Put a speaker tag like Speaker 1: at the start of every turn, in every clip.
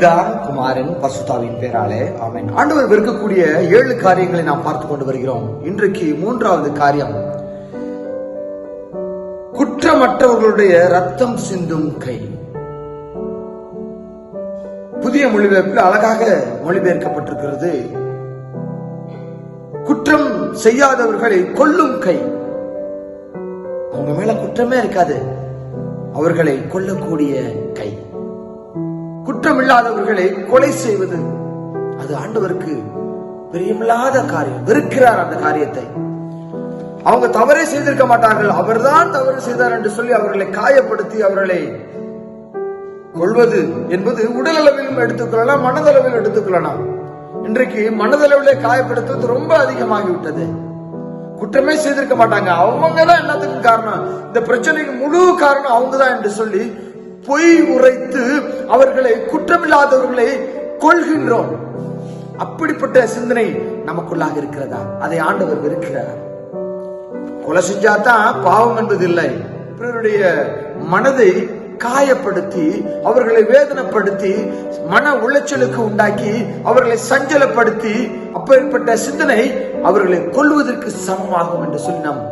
Speaker 1: பசுதாவின் பேராலே ஆமென். ஆண்டவர் வெறுக்கக்கூடிய ஏழு காரியங்களை நாம் பார்த்து கொண்டு வருகிறோம். இன்றைக்கு மூன்றாவது காரியம். குற்றமற்றவர்களுடைய ரத்தம் சிந்தும் கை. புதிய மொழிபெயர்ப்பில் அழகாக மொழிபெயர்க்கப்பட்டிருக்கிறது. குற்றம் செய்யாதவர்களை கொல்லும் கை. அவங்க மேல குற்றமே இருக்காது. அவர்களை கொல்லக்கூடிய கை. இல்லாதவர்களை கொலை செய்வது. அது ஆண்டவருக்கு பிரியமில்லாத காரியம் வெறுக்கிறார் அந்த காரியத்தை. அவங்க தவறே செய்திருக்க மாட்டார்கள். அவர்தான் தவறு செய்தார் என்று சொல்லி அவர்களை காயப்படுத்தி அவர்களை கொள்வது என்பது உடல் அளவிலும் எடுத்துக்கொள்ளலாம் மனதளவில் எடுத்துக்கொள்ளலாம். இன்றைக்கு மனதளவிலே காயப்படுத்துவது ரொம்ப அதிகமாகிவிட்டது. குற்றமே செய்திருக்க மாட்டாங்க. அவங்க தான் என்னத்துக்கு காரணம்? இந்த பிரச்சனைக்கு முழு காரணம் அவங்க தான் என்று சொல்லி பொய் உரைத்து அவர்களை குற்றமில்லாதவர்களை கொள்கின்றோம் அப்படிப்பட்ட சிந்தனை நமக்குள்ளாக இருக்கிறதா? அதை ஆண்டவர் இருக்கிறார் கொலை செஞ்சாதான் பாவம் என்பது இல்லை பிறருடைய மனதை காயப்படுத்தி அவர்களை வேதனைப்படுத்தி மன உளைச்சலுக்கு உண்டாக்கி அவர்களை சஞ்சலப்படுத்தி அப்பேற்பட்ட சிந்தனை அவர்களை கொல்வதற்கு சமமாகும் என்று சொல்லி நாம்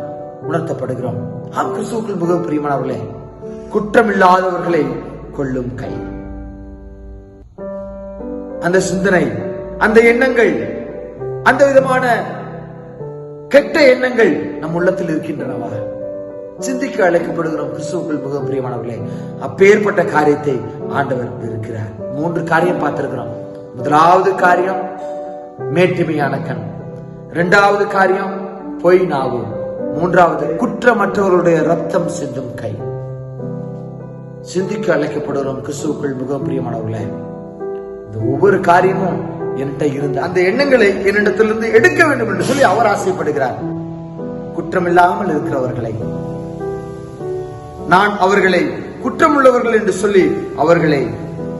Speaker 1: உணர்த்தப்படுகிறோம். ஆம் கிறிஸ்துவுக்குள் மிகவும் பிரியமானவர்களே குற்றமில்லாதவர்களை கொள்ளும் கை. அந்த சிந்தனை அந்த எண்ணங்கள் அந்த விதமான கெட்ட எண்ணங்கள் நம் உள்ளத்தில் இருக்கின்றனவா? சிந்திக்க அழைக்கப்படுகிறோம் கிறிஸ்துவுக்குள் மிகவும் பிரியமானவர்களே அப்பேற்பட்ட காரியத்தை ஆண்டவர் இருக்கிறார் மூன்று காரியம் பார்த்திருக்கிறோம். முதலாவது காரியம் மேட்டிமையான கண். இரண்டாவது காரியம் பொய் நாவும் மூன்றாவது குற்றமற்றவர்களுடைய ரத்தம் சிந்தும் கை. சிந்திக்க அழைக்கப்படுகிறோம் கிறிஸ்துவுக்குள் மிகவும் பிரியமானவர்களே இந்த ஒவ்வொரு காரியமும் என்கிட்ட இருந்த அந்த எண்ணங்களை என்னிடத்திலிருந்து எடுக்க வேண்டும் என்று சொல்லி அவர் ஆசைப்படுகிறார். குற்றமில்லாமல் இருக்கிறவர்களை. நான் அவர்களை குற்றமுள்ளவர்கள் என்று சொல்லி அவர்களை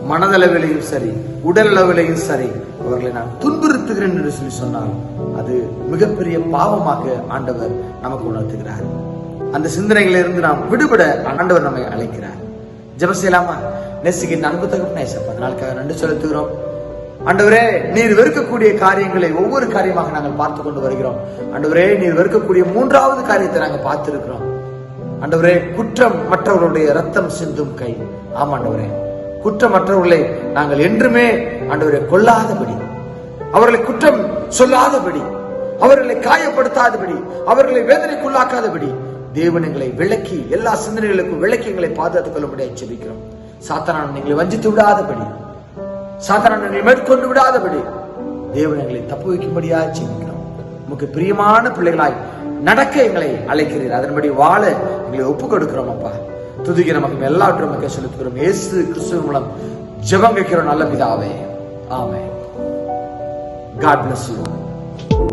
Speaker 1: மனதளவிலையும் சரி உடல் அளவிலையும் சரி அவர்களை நான் துன்புறுத்துகிறேன் என்று சொல்லி சொன்னால் அது மிகப்பெரிய பாவமாக ஆண்டவர் நமக்கு உணர்த்துகிறார். அந்த சிந்தனைகளிலிருந்து நாம் விடுபட ஆண்டவர் நம்மை அழைக்கிறார். ஜெபம் செய்யலாமா நெசுகின் அன்பு தகப்பனே நேசப்பா நாளுக்காக நன்றி செலுத்துகிறோம். அண்டவரே நீர் வெறுக்கக்கூடிய காரியங்களை ஒவ்வொரு காரியமாக நாங்கள் பார்த்து கொண்டு வருகிறோம். அண்டவரே நீர் வெறுக்கக்கூடிய மூன்றாவது காரியத்தை நாங்கள் பார்த்திருக்கிறோம். அண்டவரே குற்றம் மற்றவர்களுடைய ரத்தம் சிந்தும் கை. ஆமா குற்றம் குற்றமற்றவர்களை நாங்கள் என்றுமே ஆண்டவரை கொல்லாதபடி அவர்களை குற்றம் சொல்லாதபடி அவர்களை காயப்படுத்தாதபடி அவர்களை வேதனைக்குள்ளாக்காதபடி தேவன் எங்களை விளக்கி எல்லா சிந்தனைகளுக்கும் விளக்கி எங்களை பாதுகாத்துக் கொள்ளும்படி ஜெபிக்கிறோம். சாத்தான எங்களை வஞ்சித்து விடாதபடி. சாத்தான எங்களை மேற்கொண்டு விடாதபடி. தேவன் எங்களை தப்பு வைக்கும்படியா ஜெபிக்கிறோம். உமக்கு பிரியமான பிள்ளைகளாய் நடக்க எங்களை அழைக்கிறீர். அதன்படி வாழ எங்களை ஒப்பு கொடுக்கிறோம் அப்பா துதிக்க நமக்கு எல்லாவற்றும் நமக்கு செலுத்துகிறோம். ஏசு கிறிஸ்துவின் மூலம் ஜெபம் கேட்கிறோம் நல்ல பிதாவே. ஆமே காட் bless you